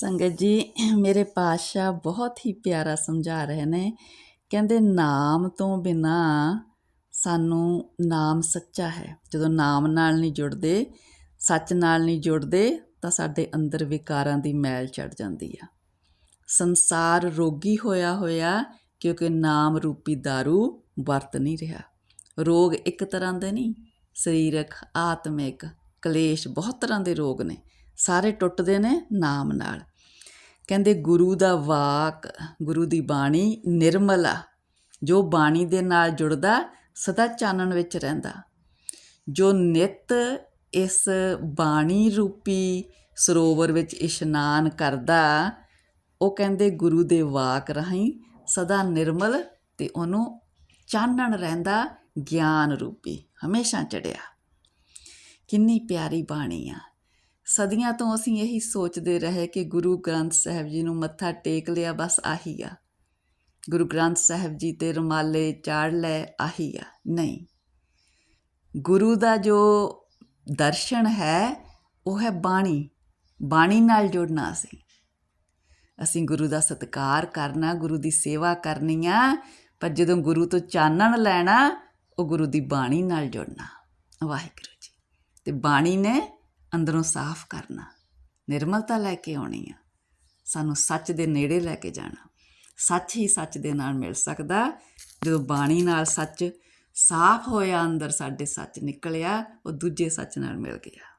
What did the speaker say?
ਸੰਗਤ ਜੀ, ਮੇਰੇ ਪਾਤਸ਼ਾਹ ਬਹੁਤ ਹੀ ਪਿਆਰਾ ਸਮਝਾ ਰਹੇ ਨੇ। ਕਹਿੰਦੇ, ਨਾਮ ਤੋਂ ਬਿਨਾ ਸਾਨੂੰ ਨਾਮ ਸੱਚਾ ਹੈ। ਜਦੋਂ ਨਾਮ ਨਾਲ ਨਹੀਂ ਜੁੜਦੇ, ਸੱਚ ਨਾਲ ਨਹੀਂ ਜੁੜਦੇ, ਤਾਂ ਸਾਡੇ ਅੰਦਰ ਵਿਕਾਰਾਂ ਦੀ ਮੈਲ ਚੜ ਜਾਂਦੀ ਆ। ਸੰਸਾਰ ਰੋਗੀ ਹੋਇਆ ਹੋਇਆ, ਕਿਉਂਕਿ ਨਾਮ ਰੂਪੀ दारू ਵਰਤ ਨਹੀਂ ਰਿਹਾ। ਰੋਗ ਇੱਕ ਤਰ੍ਹਾਂ ਦੇ ਨਹੀਂ, ਸਰੀਰਕ, ਆਤਮਿਕ ਕਲੇਸ਼ ਬਹੁਤ ਤਰ੍ਹਾਂ ਦੇ ਰੋਗ ਨੇ। ਸਾਰੇ ਟੁੱਟਦੇ ਨੇ ਨਾਮ ਨਾਲ। ਕਹਿੰਦੇ ਗੁਰੂ ਦਾ ਵਾਕ, ਗੁਰੂ ਦੀ ਬਾਣੀ ਨਿਰਮਲ ਆ ਜੋ ਬਾਣੀ ਦੇ ਨਾਲ ਜੁੜਦਾ, ਸਦਾ ਚਾਨਣ ਵਿੱਚ ਰਹਿੰਦਾ। ਜੋ ਨਿਤ ਇਸ ਬਾਣੀ ਰੂਪੀ ਸਰੋਵਰ ਵਿੱਚ ਇਸ਼ਨਾਨ ਕਰਦਾ, ਉਹ ਕਹਿੰਦੇ ਗੁਰੂ ਦੇ ਵਾਕ ਰਾਹੀਂ ਸਦਾ ਨਿਰਮਲ ਤੇ ਉਹਨੂੰ ਚਾਨਣ ਰਹਿੰਦਾ, ਗਿਆਨ ਰੂਪੀ, ਹਮੇਸ਼ਾ ਚੜਿਆ। ਕਿੰਨੀ ਪਿਆਰੀ ਬਾਣੀ ਆ। ਸਦੀਆਂ ਤੋਂ ਅਸੀਂ ਇਹੀ ਸੋਚਦੇ ਰਹੇ ਕਿ ਗੁਰੂ ਗ੍ਰੰਥ ਸਾਹਿਬ ਜੀ ਨੂੰ ਮੱਥਾ ਟੇਕ ਲਿਆ ਬਸ ਆਹੀ ਆ। ਗੁਰੂ ਗ੍ਰੰਥ ਸਾਹਿਬ ਜੀ ਤੇ ਰੁਮਾਲੇ ਚਾੜ ਲੈ ਆਹੀ ਆ। ਨਹੀਂ। ਗੁਰੂ ਦਾ ਜੋ ਦਰਸ਼ਨ ਹੈ, ਉਹ ਹੈ ਬਾਣੀ। ਬਾਣੀ ਨਾਲ ਜੁੜਨਾ ਸੀ ਅਸੀਂ ਗੁਰੂ ਦਾ ਸਤਿਕਾਰ ਕਰਨਾ, ਗੁਰੂ ਦੀ ਸੇਵਾ ਕਰਨੀ ਆ, ਪਰ ਜਦੋਂ ਗੁਰੂ ਤੋਂ ਚਾਨਣ ਲੈਣਾ, ਉਹ ਗੁਰੂ ਦੀ ਬਾਣੀ ਨਾਲ ਜੁੜਨਾ। ਵਾਹਿਗੁਰੂ ਜੀ। ਤੇ ਬਾਣੀ ਨੇ ਅੰਦਰੋਂ ਸਾਫ਼ ਕਰਨਾ। ਨਿਰਮਲਤਾ ਲੈ ਕੇ ਆਉਣੀ ਆ। ਸਾਨੂੰ ਸੱਚ ਦੇ ਨੇੜੇ ਲੈ ਕੇ ਜਾਣਾ। ਸੱਚ ਹੀ ਸੱਚ ਦੇ ਨਾਲ ਮਿਲ ਸਕਦਾ। ਜਦੋਂ ਬਾਣੀ ਨਾਲ ਸੱਚ ਸਾਫ਼ ਹੋਇਆ, ਅੰਦਰ ਸਾਡੇ ਸੱਚ ਨਿਕਲਿਆ, ਉਹ ਦੂਜੇ ਸੱਚ ਨਾਲ ਮਿਲ ਗਿਆ।